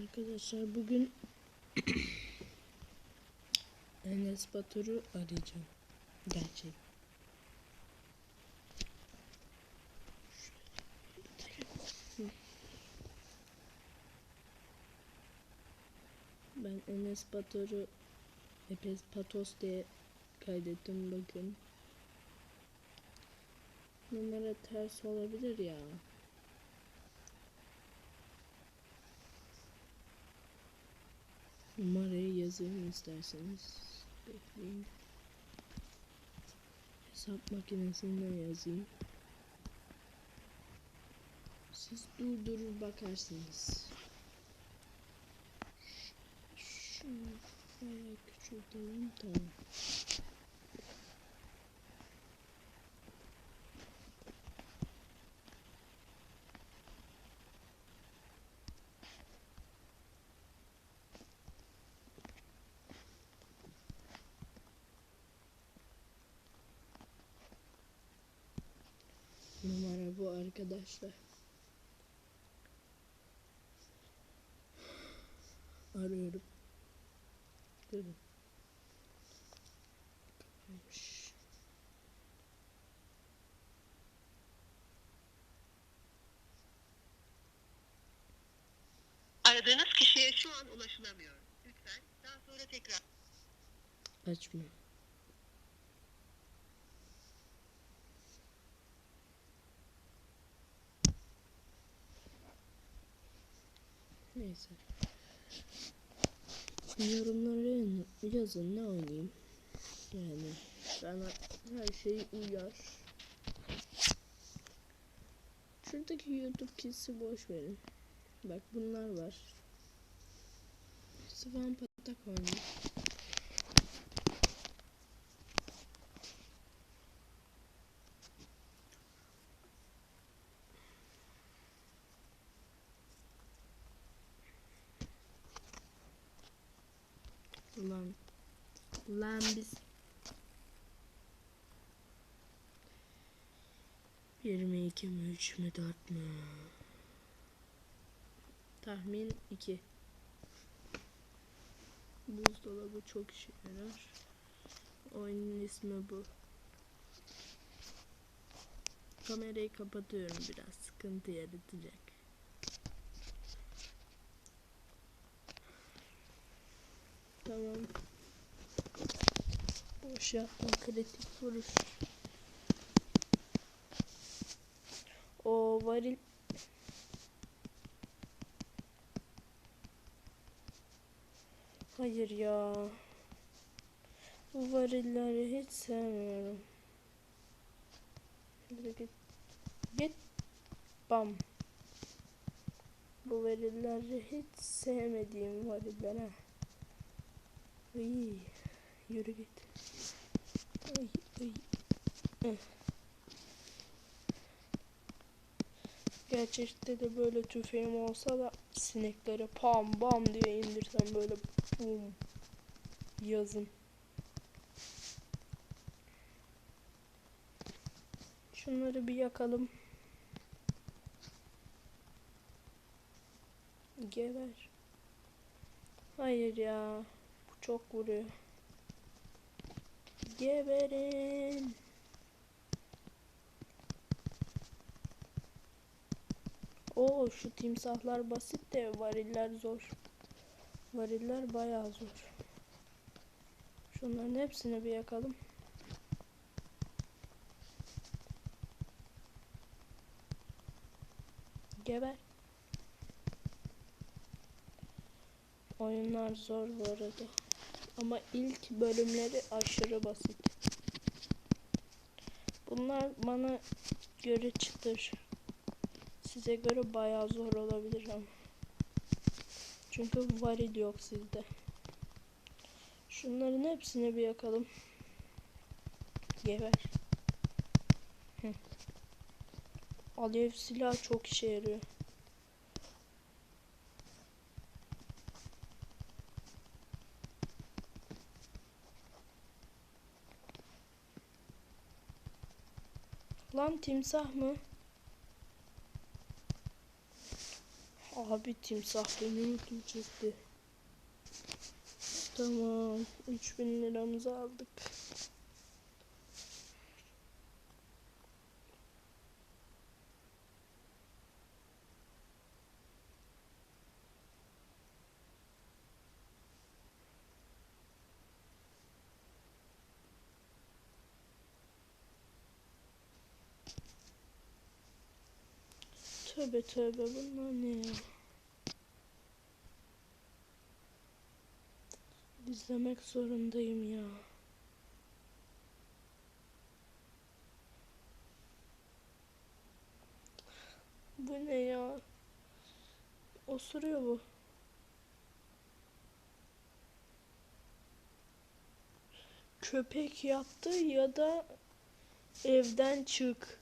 Arkadaşlar bugün Enes Batur'u arayacağım. Gerçek. Ben Enes Batur'u Epes Patos diye kaydettim bakın. Numara ters olabilir ya. Numarayı yazayım isterseniz. Bekleyin. Hesap makinesinden yazayım. Siz durdurur bakarsınız. Şunu bayağı küçültelim tamam. Numara bu arkadaşlar. Arıyorum. Durun. Kapanmış. Aradığınız kişiye şu an ulaşılamıyor. Lütfen daha sonra tekrar... Açma. Neyse. Yorumları yazın ne oynayayım. Yani bana her şey uyar. Şuradaki YouTube kisi boş verin. Bak bunlar var. Sıvan patak oynayayım. Lan. Lan biz. 22 mi 3 mü 4 mü? Tahmin 2. Buzdolabı çok işe yarar. Oyunun ismi bu. Kamerayı kapatıyorum biraz sıkıntı yaratacak. Tamam. Boş yapma kritik vuruş. O varil Hayır ya. Bu varilleri hiç sevmiyorum. Yürü git. Git. Bam. Bu varilleri hiç sevmediğim variller ha. Ay, yürü git. Ay, ay. Eh. Gerçekte de böyle tüfeğim olsa da sinekleri pam bam diye indirsem böyle bum yazın. Şunları bir yakalım. Geber. Hayır ya. Çok vuruyor. Geberin. Oo şu timsahlar basit de variller zor. Variller bayağı zor. Şunların hepsini bir yakalım. Geber. Oyunlar zor bu arada. Ama ilk bölümleri aşırı basit. Bunlar bana göre çıtır. Size göre bayağı zor olabilir ama. Çünkü varil yok sizde. Şunların hepsini bir yakalım. Geber. Alev silah çok işe yarıyor. Lan timsah mı? Abi timsah beni öldürecekti. Tamam. 3000 liramızı aldık. Tövbe tövbe bunlar ne ya? İzlemek zorundayım ya. Bu ne ya? Osuruyor bu. Köpek yaptı ya da evden çık.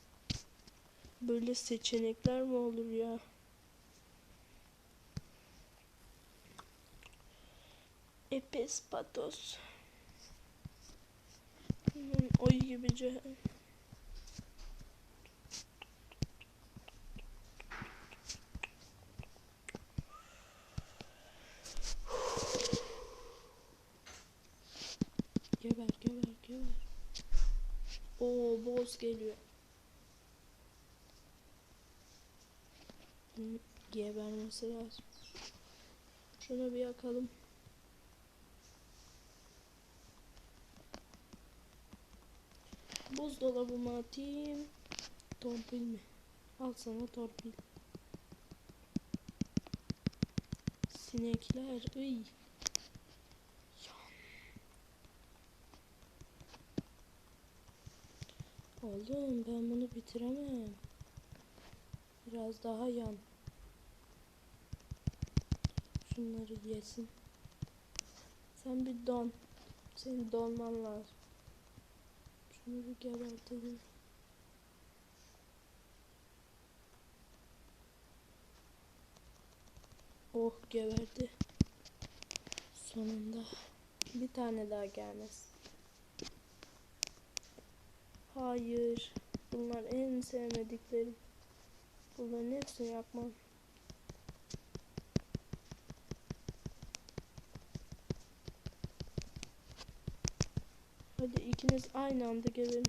Böyle seçenekler mi olur ya? Epes patos. Hmm, Oy gibi ce- Geber geber geber. Oo boz geliyor. Gebermesi lazım. Şunu bir yakalım. Buzdolabıma atayım. Torpil mi? Al sana torpil. Sinekler. Iy. Oğlum ben bunu bitiremem. Biraz daha yan. Şunları yesin. Sen bir don. Senin donman lazım. Şunu bir gebertelim. Oh geberdi. Sonunda. Bir tane daha gelmez. Hayır. Bunlar en sevmediklerim. Bunların hepsini yapmam. İkiniz aynı anda gelin.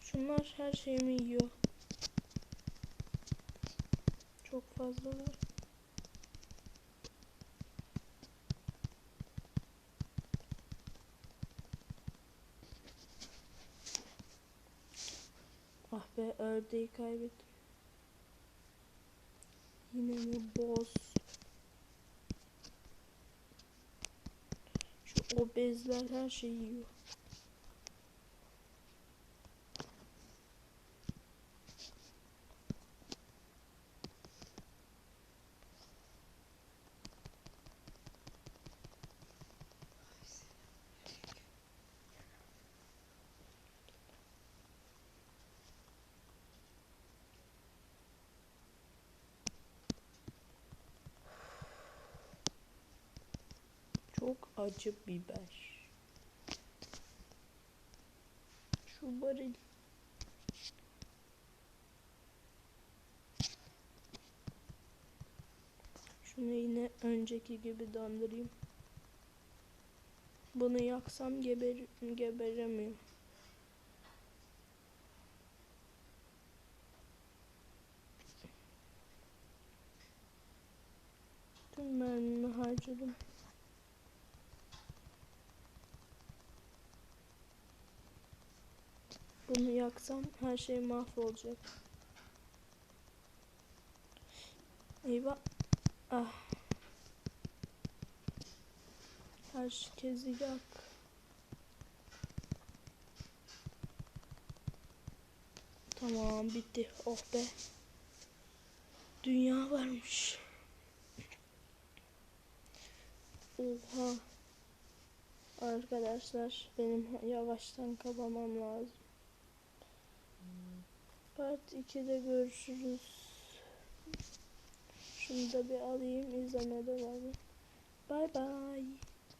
Şunlar her şeyimi yiyor. Çok fazla var. Ah be ördeği kaybettim. Yine mi boz? 我被杀了，谢 you。Çok acı biber. Şu varil. Şunu yine önceki gibi döndüreyim. Bunu yaksam geber geberemiyor. Tüm mermimi harcadım. Bunu yaksam her şey mahvolacak. Eyvah. Ah. Herkesi yak. Tamam bitti. Oh be. Dünya varmış. Oha. Arkadaşlar benim yavaştan kapamam lazım. Part 2'de görüşürüz. Şunu da bir alayım izlemede var. Bye bye.